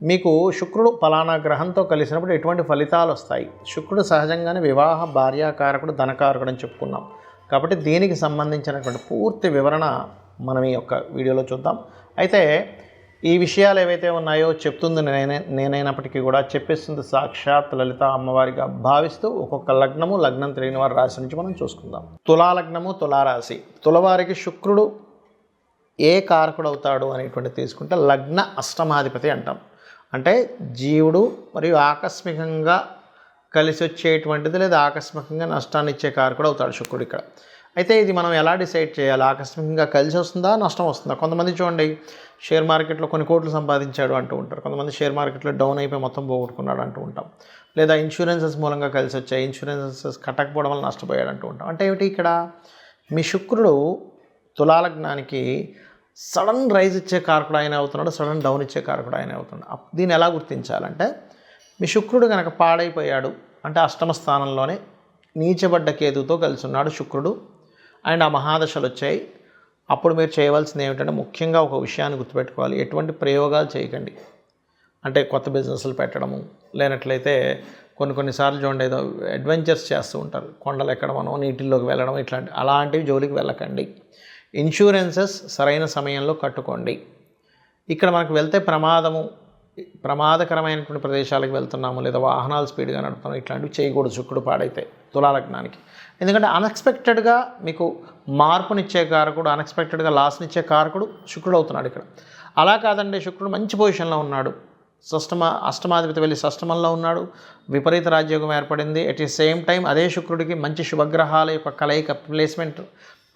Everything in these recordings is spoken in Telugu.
మీకు శుక్రుడు ఫలానా గ్రహంతో కలిసినప్పుడు ఎటువంటి ఫలితాలు వస్తాయి? శుక్రుడు సహజంగానే వివాహ భార్యాకారకుడు ధనకారకుడు అని చెప్పుకున్నాం. కాబట్టి దీనికి సంబంధించినటువంటి పూర్తి వివరణ మనం ఈ యొక్క వీడియోలో చూద్దాం. అయితే ఈ విషయాలు ఏవైతే ఉన్నాయో చెప్తుంది నేనే నేనైనప్పటికీ కూడా చెప్పేస్తుంది సాక్షాత్ లలిత అమ్మవారిగా భావిస్తూ ఒక్కొక్క లగ్నము లగ్నం తెలియని వారి రాశి నుంచి మనం చూసుకుందాం. తులాలగ్నము తులారాశి తులవారికి శుక్రుడు ఏ కారకుడు అవుతాడు అనేటువంటి తీసుకుంటే లగ్న అష్టమాధిపతి అంటాం. అంటే జీవుడు మరియు ఆకస్మికంగా కలిసి వచ్చేటువంటిది లేదా ఆకస్మికంగా నష్టాన్ని ఇచ్చే కారకుడు అవుతాడు శుక్రుడు ఇక్కడ. అయితే ఇది మనం ఎలా డిసైడ్ చేయాలి? ఆకస్మికంగా కలిసి వస్తుందా నష్టం వస్తుందా? కొంతమంది చూడండి షేర్ మార్కెట్లో కొన్ని కోట్లు సంపాదించాడు అంటూ ఉంటారు. కొంతమంది షేర్ మార్కెట్లో డౌన్ అయిపోయి మొత్తం పోగొట్టుకున్నాడు అంటూ ఉంటాం. లేదా ఇన్సూరెన్సెస్ మూలంగా కలిసి వచ్చాయి ఇన్సూరెన్సెస్ కట్టకపోవడం వల్ల నష్టపోయాడు అంటూ ఉంటాం. అంటే ఏమిటి ఇక్కడ? మీ శుక్రుడు తులాలగ్నానికి సడన్ రైజ్ ఇచ్చే కారకుడు ఆయన అవుతున్నాడు సడన్ డౌన్ ఇచ్చే కారకుడు ఆయన అవుతున్నాడు. దీన్ని ఎలా గుర్తించాలంటే మీ శుక్రుడు కనుక పాడైపోయాడు అంటే అష్టమ స్థానంలోనే నీచబడ్డ కేతుతో కలిసి ఉన్నాడు శుక్రుడు. అండ్ ఆ మహాదశలు వచ్చాయి. అప్పుడు మీరు చేయవలసింది ఏమిటంటే ముఖ్యంగా ఒక విషయాన్ని గుర్తుపెట్టుకోవాలి. ఎటువంటి ప్రయోగాలు చేయకండి. అంటే కొత్త బిజినెస్లు పెట్టడము లేనట్లయితే కొన్ని కొన్నిసార్లు చూడండి ఏదో అడ్వెంచర్స్ చేస్తూ ఉంటారు. కొండలు ఎక్కడమనో నీటిల్లోకి వెళ్ళడం ఇట్లాంటి అలాంటివి జోలికి వెళ్ళకండి. ఇన్సూరెన్సెస్ సరైన సమయంలో కట్టుకోండి. ఇక్కడ మనకు వెళ్తే ప్రమాదము ప్రమాదకరమైనటువంటి ప్రదేశాలకు వెళ్తున్నాము లేదా వాహనాలు స్పీడ్గా నడుపుతున్నాము ఇట్లాంటివి చేయకూడదు శుక్రుడు పాడైతే తులాలగ్నానికి. ఎందుకంటే అన్ఎక్స్పెక్టెడ్గా మీకు మార్పునిచ్చే కారకుడు అన్ఎక్స్పెక్టెడ్గా లాస్నిచ్చే కారకుడు శుక్రుడు అవుతున్నాడు ఇక్కడ. అలా కాదండి శుక్రుడు మంచి పొజిషన్లో ఉన్నాడు. షష్టమ అష్టమాధిపతి వెళ్ళి షష్టమంలో ఉన్నాడు. విపరీత రాజ్యోగం ఏర్పడింది. అట్ ది సేమ్ టైం అదే శుక్రుడికి మంచి శుభగ్రహాల యొక్క కలయిక placement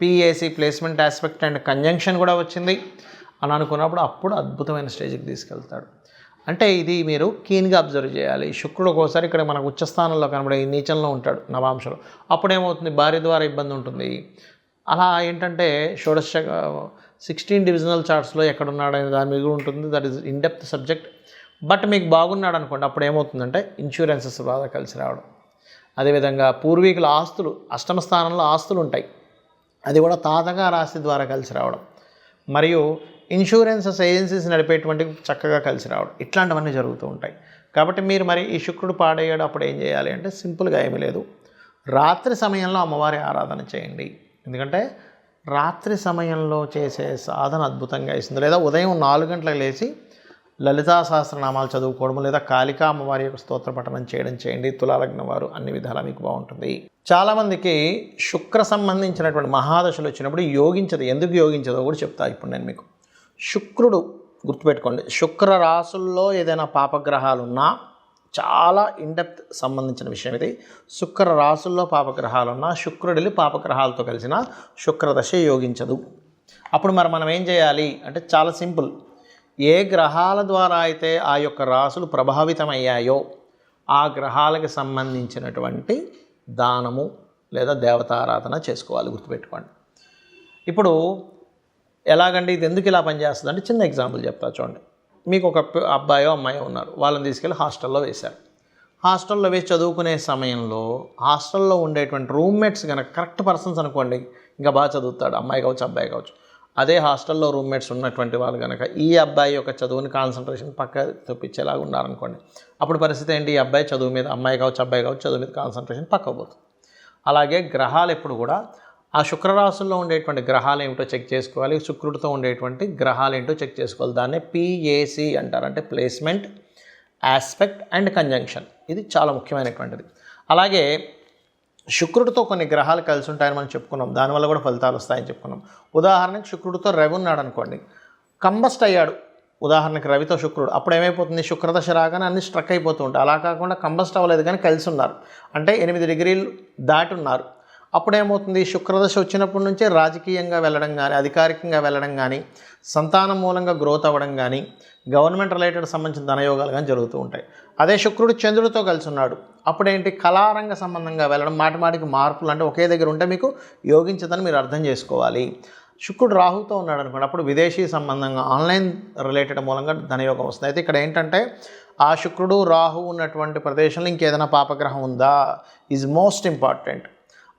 PAC placement aspect and conjunction కూడా వచ్చింది. అని అనుకున్నప్పుడు అప్పుడు అద్భుతమైన స్టేజ్కి తీసుకెళ్తాడు. అంటే ఇది మీరు కీన్గా అబ్జర్వ్ చేయాలి. శుక్రుడు ఒక్కోసారి ఇక్కడ మనకు ఉచ్చస్థానంలో కనబడే నీచంలో ఉంటాడు నవాంశలో అప్పుడు ఏమవుతుంది భార్య ద్వారా ఇబ్బంది ఉంటుంది. అలా ఏంటంటే షోడశ సిక్స్టీన్ డివిజనల్ చార్ట్స్లో ఎక్కడ ఉన్నాడనే దాని మీద ఉంటుంది. That is in depth subject but మీకు బాగున్నాడు అనుకోండి అప్పుడు ఏమవుతుందంటే ఇన్సూరెన్సెస్ బాగా కలిసి రావడం. అదేవిధంగా పూర్వీకుల ఆస్తులు అష్టమ స్థానంలో ఆస్తులు ఉంటాయి. అది కూడా తాతగా ఆస్తి ద్వారా కలిసి రావడం. మరియు ఇన్సూరెన్సెస్ ఏజెన్సీస్ నడిపేటువంటి చక్కగా కలిసి రావడం. ఇట్లాంటివన్నీ జరుగుతూ ఉంటాయి. కాబట్టి మీరు మరి ఈ శుక్రుడు పాడయ్యాడు అప్పుడు ఏం చేయాలి అంటే సింపుల్గా ఏమీ లేదు. రాత్రి సమయంలో అమ్మవారి ఆరాధన చేయండి. ఎందుకంటే రాత్రి సమయంలో చేసే సాధన అద్భుతంగా ఇస్తుంది. లేదా ఉదయం నాలుగు గంటలకు లేచి లలితా సహస్రనామాలు చదువుకోవడం లేదా కాళికా అమ్మవారి యొక్క స్తోత్ర పఠనం చేయడం చేయండి. తులాలగ్న వారు అన్ని విధాలా మీకు బాగుంటుంది. చాలామందికి శుక్ర సంబంధించినటువంటి మహాదశలు వచ్చినప్పుడు యోగించదు. ఎందుకు యోగించదో కూడా చెప్తా ఇప్పుడు నేను మీకు. శుక్రుడు గుర్తుపెట్టుకోండి. శుక్ర రాసుల్లో ఏదైనా పాపగ్రహాలు ఉన్నా చాలా ఇండెప్త్ సంబంధించిన విషయం ఇది. శుక్ర రాసుల్లో పాపగ్రహాలు ఉన్నా శుక్రుడిని పాపగ్రహాలతో కలిసిన శుక్రదశ యోగించదు. అప్పుడు మరి మనం ఏం చేయాలి? అంటే చాలా సింపుల్. ఏ గ్రహాల ద్వారా అయితే ఆ యొక్క రాసులు ప్రభావితమయ్యాయో ఆ గ్రహాలకు సంబంధించినటువంటి దానము లేదా దేవతారాధన చేసుకోవాలి గుర్తుపెట్టుకోండి. ఇప్పుడు ఎలాగండి ఇది ఎందుకు ఇలా పనిచేస్తుంది అంటే చిన్న ఎగ్జాంపుల్ చెప్తా చూడండి. మీకు ఒక అబ్బాయో అమ్మాయో ఉన్నారు. వాళ్ళని తీసుకెళ్ళి హాస్టల్లో వేశారు. హాస్టల్లో వేసి చదువుకునే సమయంలో హాస్టల్లో ఉండేటువంటి రూమ్మేట్స్ కనుక కరెక్ట్ పర్సన్స్ అనుకోండి ఇంకా బాగా చదువుతాడు. అమ్మాయి కావచ్చు అబ్బాయి కావచ్చు. అదే హాస్టల్లో రూమ్మేట్స్ ఉన్నటువంటి వాళ్ళు కనుక ఈ అబ్బాయి యొక్క చదువుని కాన్సన్ట్రేషన్ పక్క తెప్పించేలాగా ఉన్నారనుకోండి అప్పుడు పరిస్థితి ఏంటి? ఈ అబ్బాయి చదువు మీద అమ్మాయి కావచ్చు అబ్బాయి కావచ్చు చదువు మీద కాన్సన్ట్రేషన్ పక్క పోతుంది. అలాగే గ్రహాలు ఎప్పుడు కూడా ఆ శుక్రరాశుల్లో ఉండేటువంటి గ్రహాలు ఏమిటో చెక్ చేసుకోవాలి. శుక్రుడితో ఉండేటువంటి గ్రహాలు ఏంటో చెక్ చేసుకోవాలి. దాన్నే పిఏసి అంటారు. అంటే ప్లేస్మెంట్ ఆస్పెక్ట్ అండ్ కంజంక్షన్ ఇది చాలా ముఖ్యమైనటువంటిది. అలాగే శుక్రుడితో కొన్ని గ్రహాలు కలిసి ఉంటాయని మనం చెప్పుకున్నాం. దానివల్ల కూడా ఫలితాలు వస్తాయని చెప్పుకున్నాం. ఉదాహరణకి శుక్రుడితో రవి ఉన్నాడు అనుకోండి. కంబస్ట్ అయ్యాడు. ఉదాహరణకి రవితో శుక్రుడు. అప్పుడు ఏమైపోతుంది? శుక్రదశ రాగానే అన్ని స్ట్రక్ అయిపోతూ ఉంటాయి. అలా కాకుండా కంబస్ట్ అవ్వలేదు కానీ కలిసి ఉన్నారు. అంటే ఎనిమిది డిగ్రీలు దాటి ఉన్నారు. అప్పుడేమవుతుంది? శుక్రదశ వచ్చినప్పటి నుంచే రాజకీయంగా వెళ్ళడం కానీ అధికారికంగా వెళ్ళడం కానీ సంతానం మూలంగా గ్రోత్ అవ్వడం కానీ గవర్నమెంట్ రిలేటెడ్ సంబంధించిన ధనయోగాలు కానీ జరుగుతూ ఉంటాయి. అదే శుక్రుడు చంద్రుడితో కలిసి ఉన్నాడు. అప్పుడేంటి? కళారంగ సంబంధంగా వెళ్ళడం మాటిమాటికి మార్పులు అంటే ఒకే దగ్గర ఉంటే మీకు యోగించదని మీరు అర్థం చేసుకోవాలి. శుక్రుడు రాహుతో ఉన్నాడు అనుకోండి అప్పుడు విదేశీ సంబంధంగా ఆన్లైన్ రిలేటెడ్ మూలంగా ధనయోగం వస్తుంది. అయితే ఇక్కడ ఏంటంటే ఆ శుక్రుడు రాహు ఉన్నటువంటి ప్రదేశంలో ఇంకేదైనా పాపగ్రహం ఉందా? ఈజ్ మోస్ట్ ఇంపార్టెంట్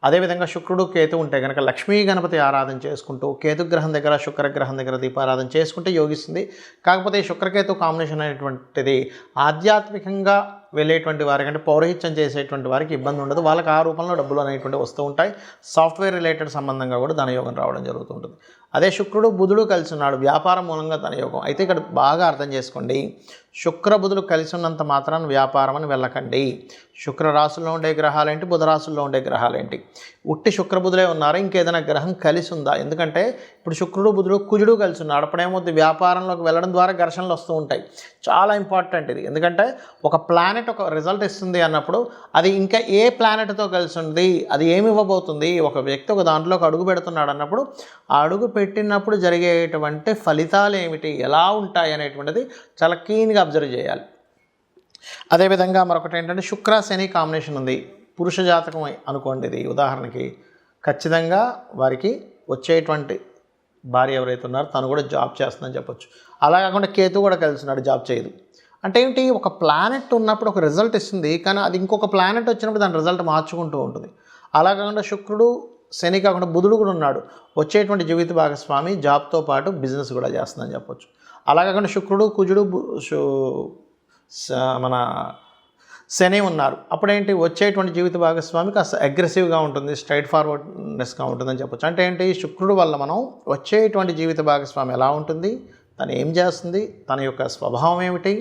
అదేవిధంగా శుక్రుడు కేతు ఉంటే కనుక లక్ష్మీ గణపతి ఆరాధన చేసుకుంటూ కేతుగ్రహం దగ్గర శుక్రగ్రహం దగ్గర దీపారాధన చేసుకుంటే యోగిస్తుంది. కాకపోతే ఈ శుక్రకేతు కాంబినేషన్ అనేటువంటిది ఆధ్యాత్మికంగా వెళ్ళేటువంటి వారికి అంటే పౌరహిత్యం చేసేటువంటి వారికి ఇబ్బంది ఉండదు. వాళ్ళకి ఆ రూపంలో డబ్బులు అనేటువంటివి వస్తూ ఉంటాయి. సాఫ్ట్వేర్ రిలేటెడ్ సంబంధంగా కూడా ధనయోగం రావడం జరుగుతుంటుంది అదే శుక్రుడు బుధుడు కలిసి ఉన్నాడు వ్యాపారం మూలంగా తన యోగం. అయితే ఇక్కడ బాగా అర్థం చేసుకోండి. శుక్ర బుధుడు కలిసి ఉన్నంత మాత్రాన్ని వ్యాపారం అని వెళ్ళకండి. శుక్ర రాశుల్లో ఉండే గ్రహాలేంటి? బుధ రాశుల్లో ఉండే గ్రహాలేంటి? ఉట్టి శుక్ర బుధులే ఉన్నారు? ఇంకేదైనా గ్రహం కలిసి ఉందా ఎందుకంటే ఇప్పుడు శుక్రుడు బుధుడు కుజుడు కలిసి ఉన్నాడు అప్పుడేమవుతుంది వ్యాపారంలోకి వెళ్ళడం ద్వారా ఘర్షణలు వస్తూ ఉంటాయి. చాలా ఇంపార్టెంట్ ఇది. ఎందుకంటే ఒక ప్లానెట్ ఒక రిజల్ట్ ఇస్తుంది అన్నప్పుడు అది ఇంకా ఏ ప్లానెట్తో కలిసి ఉంది అది ఏమి ఇవ్వబోతుంది? ఒక వ్యక్తి ఒక దాంట్లోకి అడుగు పెడుతున్నాడు అన్నప్పుడు ఆ అడుగు పెట్టినప్పుడు జరిగేటువంటి ఫలితాలు ఏమిటి? ఎలా ఉంటాయి అనేటువంటిది చాలా క్లీన్గా అబ్జర్వ్ చేయాలి. అదేవిధంగా మరొకటి ఏంటంటే శుక్ర శని కాంబినేషన్ ఉంది. పురుష జాతకం అనుకోండి ఇది ఉదాహరణకి. ఖచ్చితంగా వారికి వచ్చేటువంటి భార్య ఎవరైతే ఉన్నారో తను కూడా జాబ్ చేస్తుందని చెప్పొచ్చు. అలా కాకుండా కేతు కూడా కలిసినాడు జాబ్ చేయదు. అంటే ఏంటి? ఒక ప్లానెట్ ఉన్నప్పుడు ఒక రిజల్ట్ ఇస్తుంది కానీ అది ఇంకొక ప్లానెట్ వచ్చినప్పుడు దాని రిజల్ట్ మార్చుకుంటూ ఉంటుంది. అలా కాకుండా శుక్రుడు శని కాకుండా బుధుడు కూడా ఉన్నాడు. వచ్చేటువంటి జీవిత భాగస్వామి జాబ్తో పాటు బిజినెస్ కూడా చేస్తుందని చెప్పొచ్చు. అలా కాకుండా శుక్రుడు కుజుడు మన శని ఉన్నారు. అప్పుడేంటి? వచ్చేటువంటి జీవిత భాగస్వామి కాస్త అగ్రెసివ్గా ఉంటుంది స్ట్రైట్ ఫార్వర్డ్నెస్గా ఉంటుందని చెప్పొచ్చు. అంటే ఏంటి? శుక్రుడు వల్ల మనం వచ్చేటువంటి జీవిత భాగస్వామి ఎలా ఉంటుంది? తను ఏం చేస్తుంది? తన యొక్క స్వభావం ఏమిటి?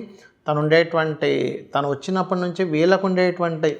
తను ఉండేటువంటి తను వచ్చినప్పటి నుంచి వీళ్ళకు ఉండేటువంటి